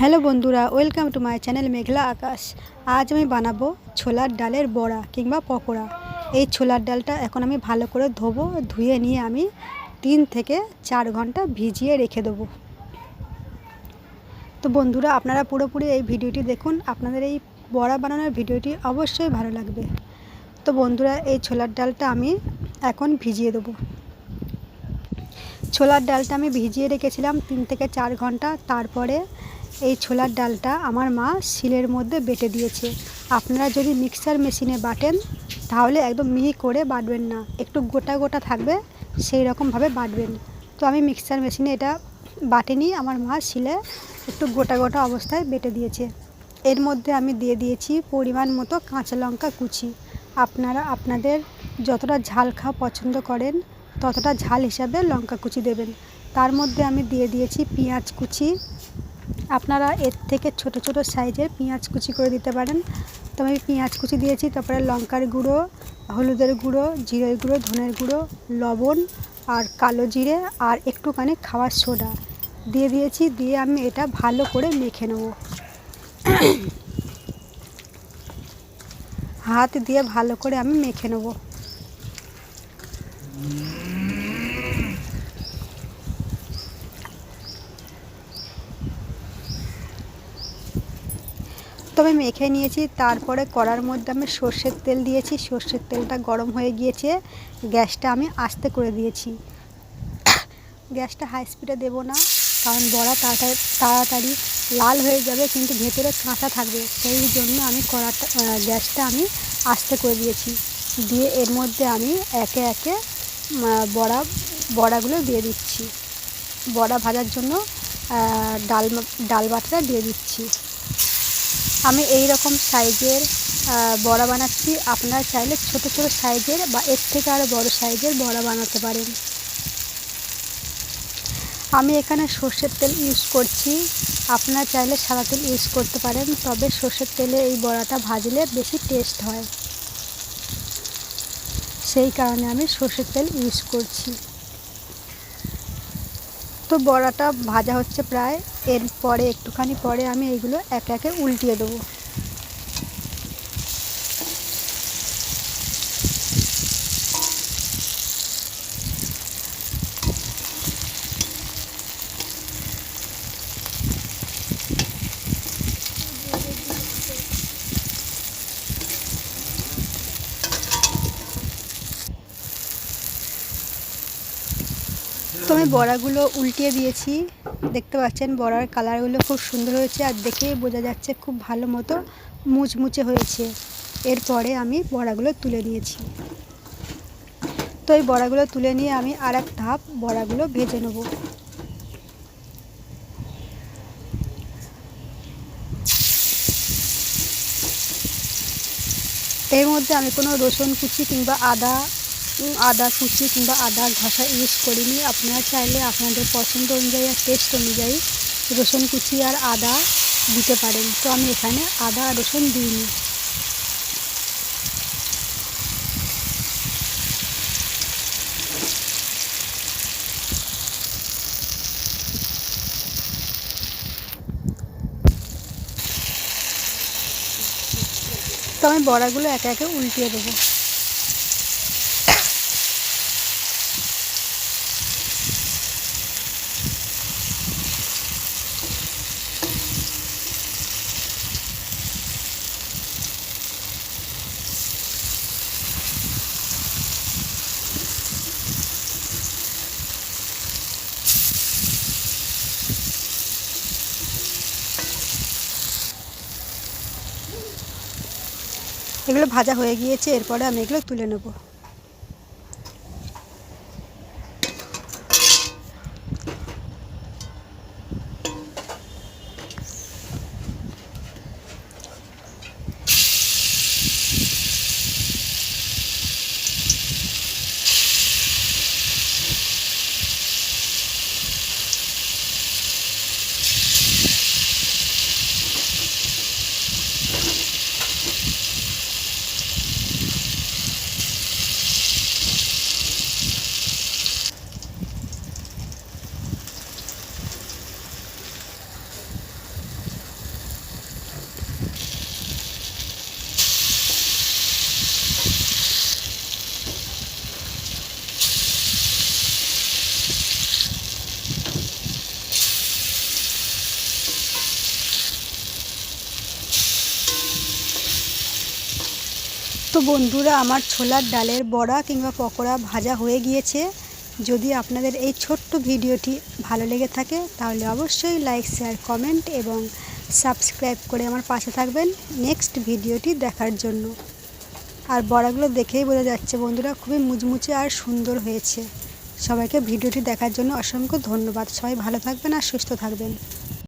Hello বন্ধুরা, welcome to my channel Meghla Akash. আজ আমি বানাবো ছোলার ডালের বড়া কিংবা পকোড়া। এই ছোলার ডালটা এখন আমি ভালো করে ধোবো, ধুয়ে নিয়ে আমি তিন থেকে চার ঘণ্টা ভিজিয়ে রেখে দেবো। তো বন্ধুরা, আপনারা পুরোপুরি এই ভিডিওটি দেখুন। আপনাদের এই বড়া বানানোর ভিডিওটি অবশ্যই ভালো লাগবে। তো বন্ধুরা, এই ছোলার ডালটা আমি এখন ভিজিয়ে দেবো। ছোলার ডালটা আমি ভিজিয়ে রেখেছিলাম তিন থেকে চার ঘণ্টা। তারপরে এই ছোলার ডালটা আমার মা শিলের মধ্যে বেটে দিয়েছে। আপনারা যদি মিক্সার মেশিনে বাটেন, তাহলে একদম মিহি করে বাটবেন না। একটু গোটা গোটা থাকবে, সেই রকমভাবে বাটবেন। তো আমি মিক্সার মেশিনে এটা বাটেনি, আমার মা শিলে একটু গোটা গোটা অবস্থায় বেটে দিয়েছে। এর মধ্যে আমি দিয়ে দিয়েছি পরিমাণ মতো কাঁচা লঙ্কা কুচি। আপনারা আপনাদের যতটা ঝাল খাওয়া পছন্দ করেন, ততটা ঝাল হিসাবে লঙ্কা কুচি দেবেন। তার মধ্যে আমি দিয়ে দিয়েছি পেঁয়াজ কুচি। আপনারা এর থেকে ছোট ছোট সাইজের পেঁয়াজ কুচি করে দিতে পারেন। তো আমি পেঁয়াজ কুচি দিয়েছি, তারপরে লঙ্কার গুঁড়ো, হলুদের গুঁড়ো, জিরের গুঁড়ো, ধনের গুঁড়ো, লবণ আর কালো জিরে আর একটুখানি খাওয়ার সোডা দিয়ে দিয়েছি, দিয়ে আমি এটা ভালো করে মেখে নেব। হাত দিয়ে ভালো করে আমি মেখে নেব। তবে মেখে নিয়েছি, তারপরে কড়ার মধ্যে আমি সর্ষের তেল দিয়েছি, সর্ষের তেলটা গরম হয়ে গিয়েছে, গ্যাসটা আমি আস্তে করে দিয়েছি। গ্যাসটা হাই স্পিডে দেবো না, কারণ বড়া তাড়াতাড়ি তাড়াতাড়ি লাল হয়ে যাবে, কিন্তু ভেতরে কাঁচা থাকবে, সেই জন্য আমি কড়াটা গ্যাসটা আমি আস্তে করে দিয়েছি। দিয়ে এর মধ্যে আমি একে একে বড়া, বড়াগুলো দিয়ে দিচ্ছি। বড়া ভাজার জন্য ডাল ডাল বাটাটা দিয়ে দিচ্ছি। আমি এই রকম সাইজের বড়া বানাচ্ছি। আপনারা চাইলে ছোট ছোট সাইজের বা এর থেকে আরও বড় সাইজের বড়া বানাতে পারেন। আমি এখানে সর্ষের তেল ইউজ করছি। আপনারা চাইলে সাদা তেল ইউজ করতে পারেন, তবে সর্ষের তেলে এই বড়াটা ভাজলে বেশি টেস্ট হয়। সেই কারণে আমি সর্ষের তেল ইউজ করছি। তো বড়াটা ভাজা হচ্ছে প্রায়। এর পরে একটুখানি পরে আমি এইগুলো একে একে উল্টিয়ে দেবো। তো আমি বড়াগুলো উল্টিয়ে দিয়েছি। দেখতে পাচ্ছেন বড়ার কালারগুলো খুব সুন্দর হয়েছে আর দেখেই বোঝা যাচ্ছে খুব ভালো মতো মুচমুচে হয়েছে। এরপরে আমি বড়াগুলো তুলে নিয়েছি। তো এই বড়াগুলো তুলে নিয়ে আমি আর এক ধাপ বড়াগুলো ভেজে নেব। এর মধ্যে আমি কোনো রসুন কুচি কিংবা আদা আদা, কুচি কিংবা আদা ঘষা ইউজ করিনি আপনারা চাইলে আপনাদের পছন্দ অনুযায়ী আর টেস্ট অনুযায়ী রসুন, কুচি আর আদা দিতে পারেন। তো আমি এখানে আদা আর রসুন দিইনি তো আমি বড়াগুলো একে একে উল্টিয়ে দেবো। এগুলো ভাজা হয়ে গিয়েছে এরপরে আমি এগুলো তুলে নেব। তো বন্ধুরা, আমার ছোলার ডালের বড়া কিংবা পকোড়া ভাজা হয়ে গিয়েছে। যদি আপনাদের এই ছোট্ট ভিডিওটি ভালো লেগে থাকে, তাহলে অবশ্যই লাইক শেয়ার কমেন্ট এবং সাবস্ক্রাইব করে আমার পাশে থাকবেন নেক্সট ভিডিওটি দেখার জন্য। আর বড়াগুলো দেখেই বোঝা যাচ্ছে বন্ধুরা, খুবই মুচমুচে আর সুন্দর হয়েছে। সবাইকে ভিডিওটি দেখার জন্য অসংখ্য ধন্যবাদ। সবাই ভালো থাকবেন আর সুস্থ থাকবেন।